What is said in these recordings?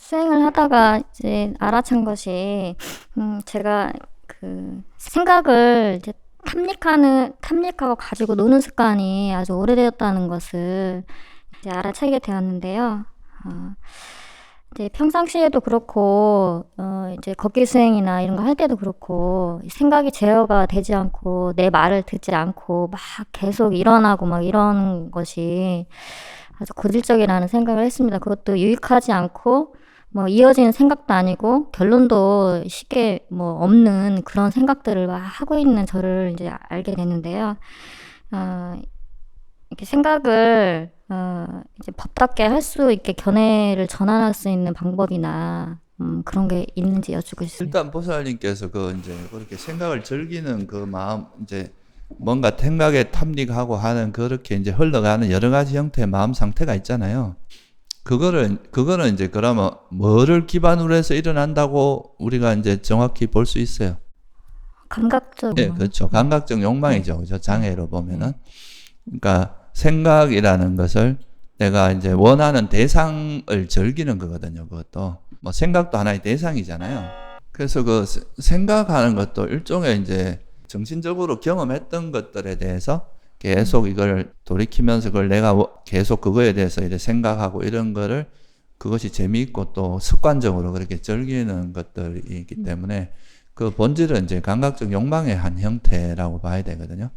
수행을 하다가 이제 알아챈 것이 음, 제가 그 생각을 이제 탐닉하는 탐닉하고 가지고 노는 습관이 아주 오래되었다는 것을 이제 알아채게 되었는데요. 어, 이제 평상시에도 그렇고 어, 이제 걷기 수행이나 이런 거 할 때도 그렇고 생각이 제어가 되지 않고 내 말을 듣지 않고 막 계속 일어나고 막 이런 것이 아주 고질적이라는 생각을 했습니다. 그것도 유익하지 않고 뭐 이어지는 생각도 아니고 결론도 쉽게 뭐 없는 그런 생각들을 막 하고 있는 저를 이제 알게 됐는데요. 어, 이렇게 생각을 어, 이제 법답게 할 수 있게 견해를 전환할 수 있는 방법이나 음, 그런 게 있는지 여쭙고 싶습니다. 일단 보살님께서 그 이제 그렇게 생각을 즐기는 그 마음 이제 뭔가 생각에 탐닉하고 하는 그렇게 이제 흘러가는 여러 가지 형태의 마음 상태가 있잖아요. 그거를 그거는 이제 그러면 뭐를 기반으로 해서 일어난다고 우리가 이제 정확히 볼 수 있어요. 감각적으로. 네, 그렇죠. 감각적 욕망이죠. 그죠? 장애로 보면은. 그러니까 생각이라는 것을 내가 이제 원하는 대상을 즐기는 거거든요. 그것도. 뭐 생각도 하나의 대상이잖아요. 그래서 그 세- 생각하는 것도 일종의 이제 정신적으로 경험했던 것들에 대해서 계속 이걸 돌이키면서 그걸 내가 워- 계속 그거에 대해서 이제 생각하고 이런 거를 그것이 재미있고 또 습관적으로 그렇게 즐기는 것들이기 때문에 그 본질은 이제 감각적 욕망의 한 형태라고 봐야 되거든요.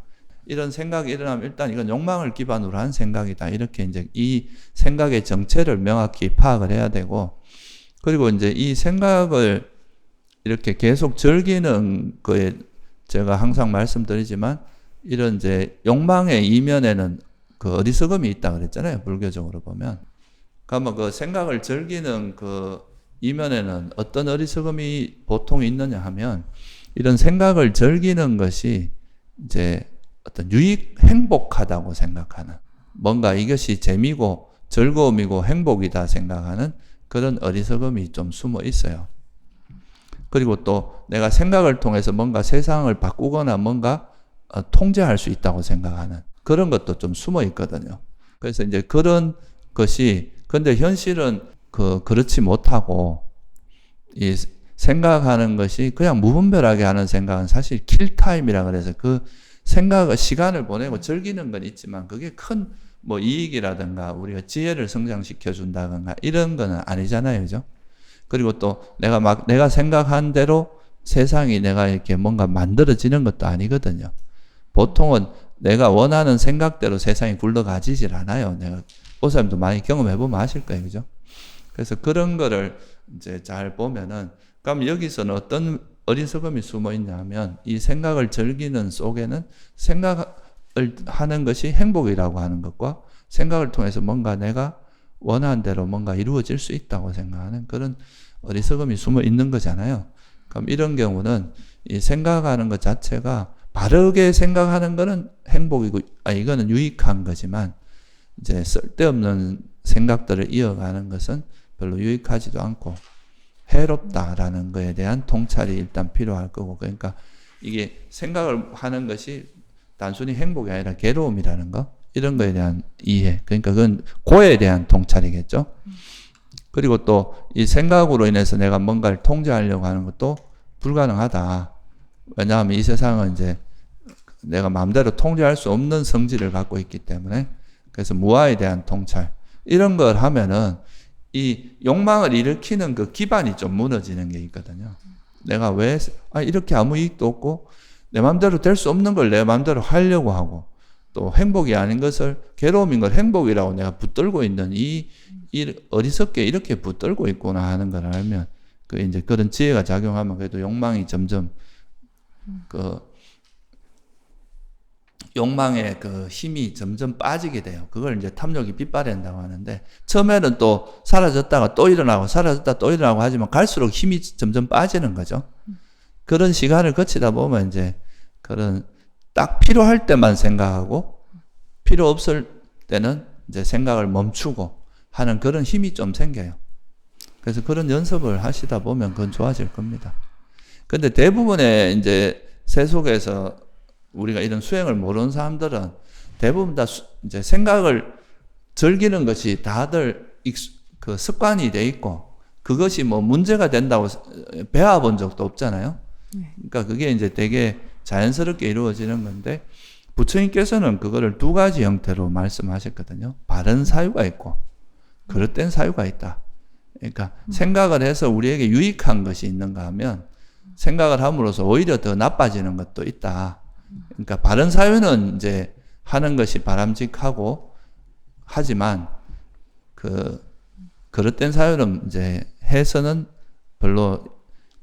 이런 생각이 일어나면 일단 이건 욕망을 기반으로 한 생각이다. 이렇게 이제 이 생각의 정체를 명확히 파악을 해야 되고 그리고 이제 이 생각을 이렇게 계속 즐기는 거에 제가 항상 말씀드리지만 이런 이제 욕망의 이면에는 그 어리석음이 있다 그랬잖아요. 불교적으로 보면. 그러면 그 생각을 즐기는 그 이면에는 어떤 어리석음이 보통 있느냐 하면 이런 생각을 즐기는 것이 이제 어떤 유익 행복하다고 생각하는 뭔가 이것이 재미고 즐거움이고 행복이다 생각하는 그런 어리석음이 좀 숨어 있어요. 그리고 또 내가 생각을 통해서 뭔가 세상을 바꾸거나 뭔가 어, 통제할 수 있다고 생각하는 그런 것도 좀 숨어 있거든요. 그래서 이제 그런 것이 근데 현실은 그 그렇지 못하고 이 생각하는 것이 그냥 무분별하게 하는 생각은 사실 킬타임이라 그래서 그 생각을 시간을 보내고 즐기는 건 있지만 그게 큰 뭐 이익이라든가 우리가 지혜를 성장시켜 준다든가 이런 거는 아니잖아요. 그죠? 그리고 또 내가 막 내가 생각한 대로 세상이 내가 이렇게 뭔가 만들어지는 것도 아니거든요. 보통은 내가 원하는 생각대로 세상이 굴러가지질 않아요. 내가 보사님도 많이 경험해 보면 아실 거예요. 그죠? 그래서 그런 거를 이제 잘 보면은 그럼 여기서는 어떤 어리석음이 숨어 있냐면 이 생각을 즐기는 속에는 생각을 하는 것이 행복이라고 하는 것과 생각을 통해서 뭔가 내가 원하는 대로 뭔가 이루어질 수 있다고 생각하는 그런 어리석음이 숨어 있는 거잖아요. 그럼 이런 경우는 이 생각하는 것 자체가 바르게 생각하는 거는 행복이고, 아, 이거는 유익한 거지만, 이제 쓸데없는 생각들을 이어가는 것은 별로 유익하지도 않고, 해롭다라는 거에 대한 통찰이 일단 필요할 거고, 그러니까 이게 생각을 하는 것이 단순히 행복이 아니라 괴로움이라는 거, 이런 거에 대한 이해. 그러니까 그건 고에 대한 통찰이겠죠. 그리고 또 이 생각으로 인해서 내가 뭔가를 통제하려고 하는 것도 불가능하다. 왜냐하면 이 세상은 이제 내가 마음대로 통제할 수 없는 성질을 갖고 있기 때문에 그래서 무아에 대한 통찰 이런 걸 하면은 이 욕망을 일으키는 그 기반이 좀 무너지는 게 있거든요. 내가 왜 아, 이렇게 아무 이익도 없고 내 마음대로 될 수 없는 걸 내 마음대로 하려고 하고 또 행복이 아닌 것을 괴로움인 걸 행복이라고 내가 붙들고 있는 이, 이 어리석게 이렇게 붙들고 있구나 하는 걸 알면 그 이제 그런 지혜가 작용하면 그래도 욕망이 점점 그 욕망의 그 힘이 점점 빠지게 돼요. 그걸 이제 탐욕이 빗발한다고 하는데 처음에는 또 사라졌다가 또 일어나고 사라졌다 또 일어나고 하지만 갈수록 힘이 점점 빠지는 거죠. 그런 시간을 거치다 보면 이제 그런 딱 필요할 때만 생각하고 필요 없을 때는 이제 생각을 멈추고 하는 그런 힘이 좀 생겨요. 그래서 그런 연습을 하시다 보면 그건 좋아질 겁니다. 근데 대부분의 이제 세속에서 우리가 이런 수행을 모르는 사람들은 대부분 다 수, 이제 생각을 즐기는 것이 다들 익수, 그 습관이 돼 있고 그것이 뭐 문제가 된다고 배워본 적도 없잖아요. 그러니까 그게 이제 되게 자연스럽게 이루어지는 건데 부처님께서는 그거를 두 가지 형태로 말씀하셨거든요. 바른 사유가 있고 그릇된 사유가 있다. 그러니까 생각을 해서 우리에게 유익한 것이 있는가 하면 생각을 함으로써 오히려 더 나빠지는 것도 있다. 그러니까 바른 사유는 이제 하는 것이 바람직하고 하지만 그 그릇된 사유는 이제 해서는 별로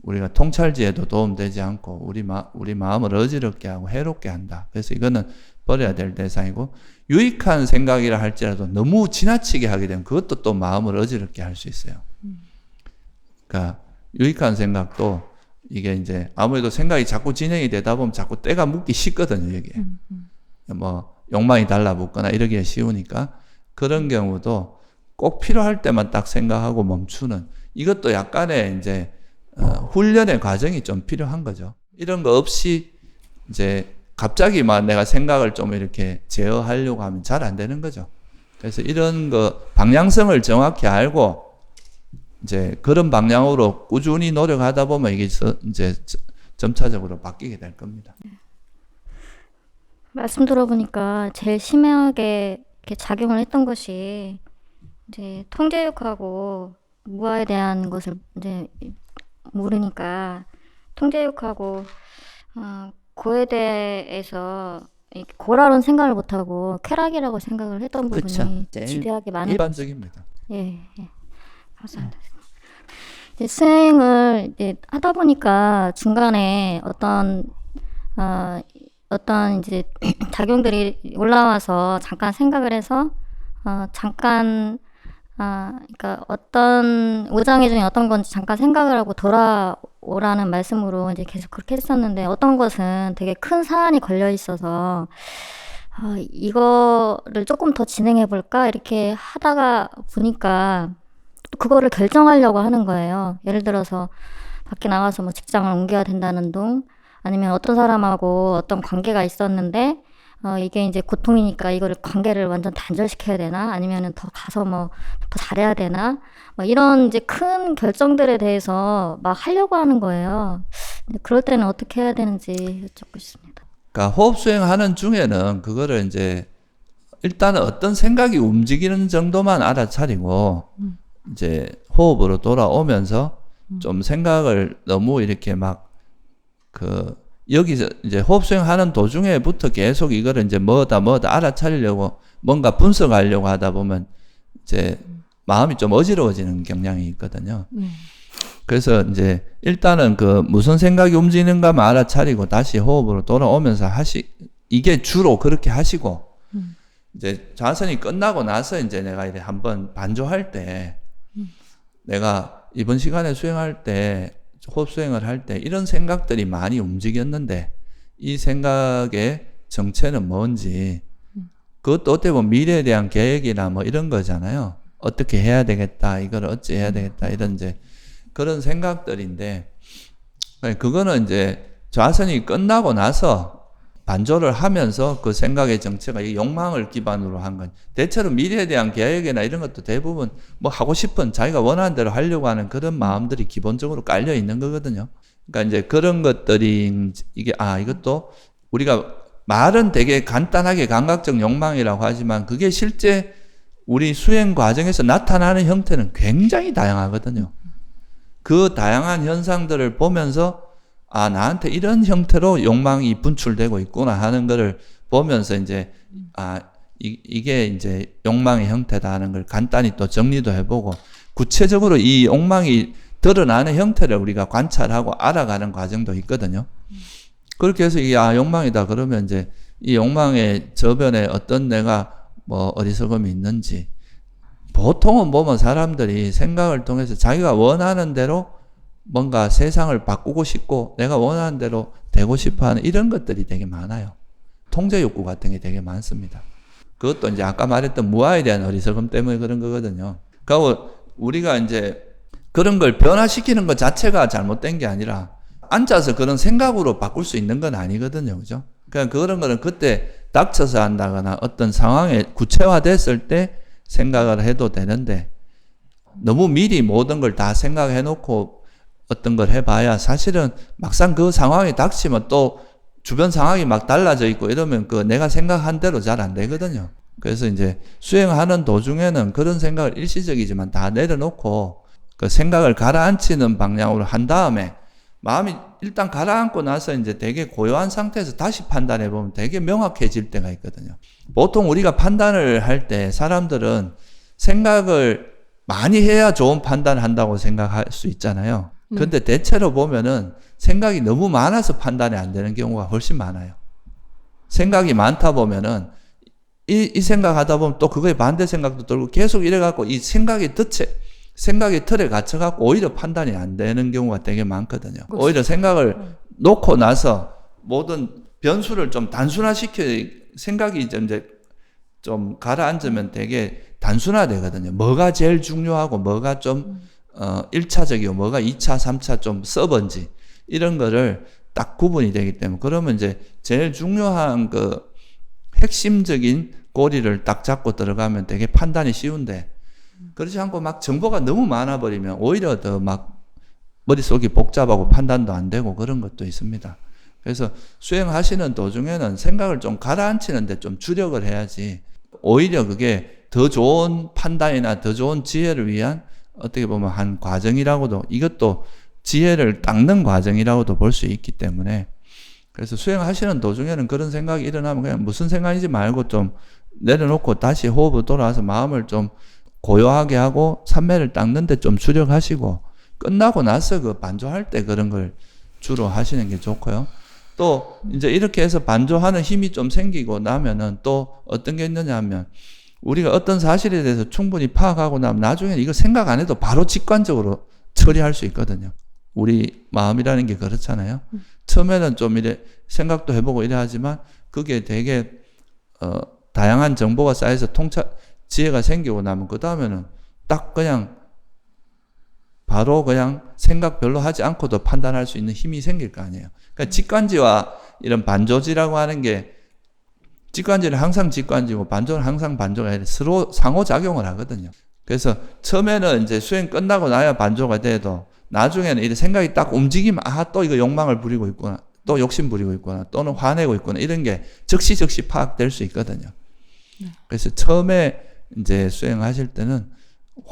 우리가 통찰지에도 도움되지 않고 우리 마, 우리 마음을 어지럽게 하고 해롭게 한다. 그래서 이거는 버려야 될 대상이고 유익한 생각이라 할지라도 너무 지나치게 하게 되면 그것도 또 마음을 어지럽게 할 수 있어요. 그러니까 유익한 생각도 이게 이제 아무래도 생각이 자꾸 진행이 되다 보면 자꾸 때가 묻기 쉽거든요, 여기에. 뭐 욕망이 달라붙거나 이러기가 쉬우니까 그런 경우도 꼭 필요할 때만 딱 생각하고 멈추는 이것도 약간의 이제 어, 훈련의 과정이 좀 필요한 거죠. 이런 거 없이 이제 갑자기 막 내가 생각을 좀 이렇게 제어하려고 하면 잘 안 되는 거죠. 그래서 이런 거 방향성을 정확히 알고 이제 그런 방향으로 꾸준히 노력하다 보면 이게 저- 이제 저- 점차적으로 바뀌게 될 겁니다. 말씀 들어보니까 제일 심하게 작용을 했던 것이 이제 통제욕하고 무아에 대한 것을 이제 모르니까 통제욕하고 어, 고에 대해서 고라는 생각을 못하고 쾌락이라고 생각을 했던 부분이 그쵸. 지대하게 많은 일반적입니다. 예, 예. 이제 수행을 이제 하다 보니까 중간에 어떤 어, 어떤 이제 작용들이 올라와서 잠깐 생각을 해서 어, 잠깐 아, 그러니까 어떤 오장의 중에 어떤 건지 잠깐 생각을 하고 돌아오라는 말씀으로 이제 계속 그렇게 했었는데 어떤 것은 되게 큰 사안이 걸려 있어서 아, 이거를 조금 더 진행해 볼까? 이렇게 하다가 보니까 또 그거를 결정하려고 하는 거예요. 예를 들어서 밖에 나가서 뭐 직장을 옮겨야 된다는 둥 아니면 어떤 사람하고 어떤 관계가 있었는데 어, 이게 이제 고통이니까 이거를 관계를 완전 단절시켜야 되나? 아니면은 더 가서 뭐 더 잘해야 되나? 뭐 이런 이제 큰 결정들에 대해서 막 하려고 하는 거예요. 그럴 때는 어떻게 해야 되는지 여쭙고 싶습니다. 그러니까 호흡 수행하는 중에는 그거를 이제 일단은 어떤 생각이 움직이는 정도만 알아차리고 이제 호흡으로 돌아오면서 좀 생각을 너무 이렇게 막 그 여기서 이제 호흡 수행하는 도중에부터 계속 이거를 이제 뭐다 뭐다 알아차리려고 뭔가 분석하려고 하다 보면 이제 마음이 좀 어지러워지는 경향이 있거든요. 그래서 이제 일단은 그 무슨 생각이 움직이는가만 알아차리고 다시 호흡으로 돌아오면서 하시 이게 주로 그렇게 하시고 이제 좌선이 끝나고 나서 이제 내가 이제 한번 반조할 때 내가 이번 시간에 수행할 때 호흡 수행을 할 때 이런 생각들이 많이 움직였는데 이 생각의 정체는 뭔지 그것도 어떻게 보면 미래에 대한 계획이나 뭐 이런 거잖아요. 어떻게 해야 되겠다, 이걸 어찌 해야 되겠다, 이런 이제 그런 생각들인데, 아니, 그거는 이제 좌선이 끝나고 나서 반조를 하면서 그 생각의 정체가 이 욕망을 기반으로 한 건, 대체로 미래에 대한 계획이나 이런 것도 대부분 뭐 하고 싶은 자기가 원하는 대로 하려고 하는 그런 마음들이 기본적으로 깔려 있는 거거든요. 그러니까 이제 그런 것들이 이게, 아, 이것도 우리가 말은 되게 간단하게 감각적 욕망이라고 하지만 그게 실제 우리 수행 과정에서 나타나는 형태는 굉장히 다양하거든요. 그 다양한 현상들을 보면서 아 나한테 이런 형태로 욕망이 분출되고 있구나 하는 것을 보면서 이제 아 이, 이게 이제 욕망의 형태다 하는 걸 간단히 또 정리도 해보고 구체적으로 이 욕망이 드러나는 형태를 우리가 관찰하고 알아가는 과정도 있거든요. 그렇게 해서 이게 아 욕망이다 그러면 이제 이 욕망의 저변에 어떤 내가 뭐 어리석음이 있는지 보통은 보면 사람들이 생각을 통해서 자기가 원하는 대로 뭔가 세상을 바꾸고 싶고 내가 원하는 대로 되고 싶어 하는 이런 것들이 되게 많아요. 통제 욕구 같은 게 되게 많습니다. 그것도 이제 아까 말했던 무아에 대한 어리석음 때문에 그런 거거든요. 그리고 우리가 이제 그런 걸 변화시키는 것 자체가 잘못된 게 아니라 앉아서 그런 생각으로 바꿀 수 있는 건 아니거든요. 그죠? 그냥 그런 거는 그때 닥쳐서 한다거나 어떤 상황에 구체화됐을 때 생각을 해도 되는데 너무 미리 모든 걸 다 생각해 놓고 어떤 걸 해봐야 사실은 막상 그 상황이 닥치면 또 주변 상황이 막 달라져 있고 이러면 그 내가 생각한 대로 잘 안 되거든요. 그래서 이제 수행하는 도중에는 그런 생각을 일시적이지만 다 내려놓고 그 생각을 가라앉히는 방향으로 한 다음에 마음이 일단 가라앉고 나서 이제 되게 고요한 상태에서 다시 판단해 보면 되게 명확해질 때가 있거든요. 보통 우리가 판단을 할 때 사람들은 생각을 많이 해야 좋은 판단을 한다고 생각할 수 있잖아요. 근데 대체로 보면은 생각이 너무 많아서 판단이 안 되는 경우가 훨씬 많아요. 생각이 많다 보면은 이, 이 생각하다 보면 또 그거에 반대 생각도 들고 계속 이래갖고 이 생각의 덫에 생각의 틀에 갇혀갖고 오히려 판단이 안 되는 경우가 되게 많거든요. 오히려 생각을 놓고 나서 모든 변수를 좀 단순화시켜 생각이 좀 이제 좀 가라앉으면 되게 단순화되거든요. 뭐가 제일 중요하고 뭐가 좀 어, 1차적이고 뭐가 2차, 3차 좀 서번지 이런 거를 딱 구분이 되기 때문에 그러면 이제 제일 중요한 그 핵심적인 꼬리를 딱 잡고 들어가면 되게 판단이 쉬운데 그렇지 않고 막 정보가 너무 많아 버리면 오히려 더 막 머릿속이 복잡하고 판단도 안 되고 그런 것도 있습니다. 그래서 수행하시는 도중에는 생각을 좀 가라앉히는데 좀 주력을 해야지 오히려 그게 더 좋은 판단이나 더 좋은 지혜를 위한 어떻게 보면 한 과정이라고도 이것도 지혜를 닦는 과정이라고도 볼 수 있기 때문에 그래서 수행하시는 도중에는 그런 생각이 일어나면 그냥 무슨 생각인지 말고 좀 내려놓고 다시 호흡을 돌아와서 마음을 좀 고요하게 하고 삼매를 닦는데 좀 주력하시고 끝나고 나서 그 반조할 때 그런 걸 주로 하시는 게 좋고요. 또 이제 이렇게 해서 반조하는 힘이 좀 생기고 나면은 또 어떤 게 있느냐 하면 우리가 어떤 사실에 대해서 충분히 파악하고 나면 나중에 이거 생각 안 해도 바로 직관적으로 처리할 수 있거든요. 우리 마음이라는 게 그렇잖아요. 처음에는 좀 이래 생각도 해보고 이래 하지만 그게 되게 어, 다양한 정보가 쌓여서 통찰 지혜가 생기고 나면 그 다음에는 딱 그냥 바로 그냥 생각 별로 하지 않고도 판단할 수 있는 힘이 생길 거 아니에요. 그러니까 직관지와 이런 반조지라고 하는 게 직관지는 항상 직관지고 반조는 항상 반조가 아니라 서로 상호작용을 하거든요. 그래서 처음에는 이제 수행 끝나고 나야 반조가 돼도 나중에는 이런 생각이 딱 움직이면 아 또 이거 욕망을 부리고 있구나 또 욕심 부리고 있구나 또는 화내고 있구나 이런 게 즉시 즉시 파악될 수 있거든요. 그래서 처음에 이제 수행하실 때는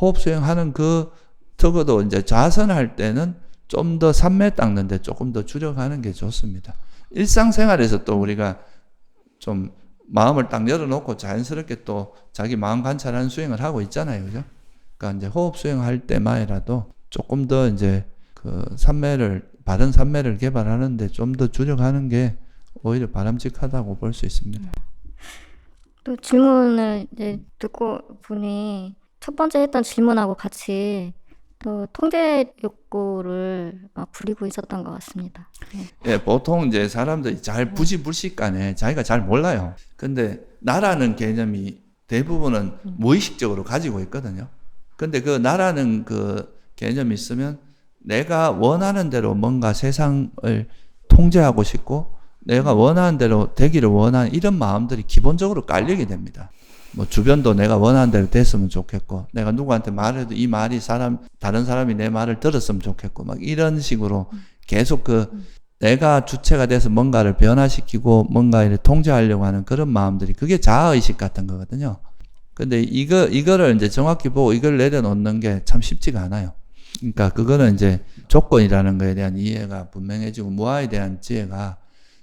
호흡 수행하는 그 적어도 이제 좌선할 때는 좀더 삼매 닦는데 조금 더 주력하는 게 좋습니다. 일상생활에서 또 우리가 좀 마음을 딱 열어놓고 자연스럽게 또 자기 마음 관찰하는 수행을 하고 있잖아요, 그죠? 그러니까 이제 호흡 수행할 때만이라도 조금 더 이제 그 삼매를 바른 삼매를 개발하는데 좀 더 주력하는 게 오히려 바람직하다고 볼 수 있습니다. 또 질문을 이제 듣고 보니 첫 번째 했던 질문하고 같이 또 통제 욕구를 막 부리고 있었던 것 같습니다. 네. 예, 보통 이제 사람들이 잘 부지불식간에 자기가 잘 몰라요. 근데 나라는 개념이 대부분은 무의식적으로 가지고 있거든요. 근데 그 나라는 그 개념이 있으면 내가 원하는 대로 뭔가 세상을 통제하고 싶고 내가 원하는 대로 되기를 원하는 이런 마음들이 기본적으로 깔리게 됩니다. 뭐 주변도 내가 원하는 대로 됐으면 좋겠고 내가 누구한테 말해도 이 말이 사람 다른 사람이 내 말을 들었으면 좋겠고 막 이런 식으로 계속 그 내가 주체가 돼서 뭔가를 변화시키고 뭔가 이렇게 통제하려고 하는 그런 마음들이 그게 자아의식 같은 거거든요. 근데 이거 이거를 이제 정확히 보고 이걸 내려놓는 게 참 쉽지가 않아요. 그러니까 그거는 이제 조건이라는 거에 대한 이해가 분명해지고 무아에 대한 지혜가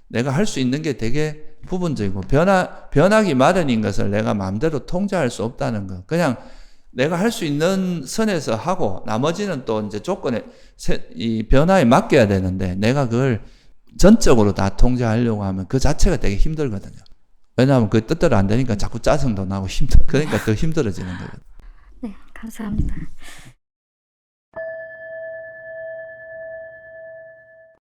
내가 할 수 있는 게 되게 부분적이고 변화 변하기 마련인 것을 내가 마음대로 통제할 수 없다는 거. 그냥 내가 할 수 있는 선에서 하고 나머지는 또 이제 조건에 세- 이 변화에 맡겨야 되는데 내가 그걸 전적으로 다 통제하려고 하면 그 자체가 되게 힘들거든요. 왜냐하면 그 뜻대로 안 되니까 자꾸 짜증도 나고 힘들 그러니까 더 힘들어지는 거거든요. 네, 감사합니다.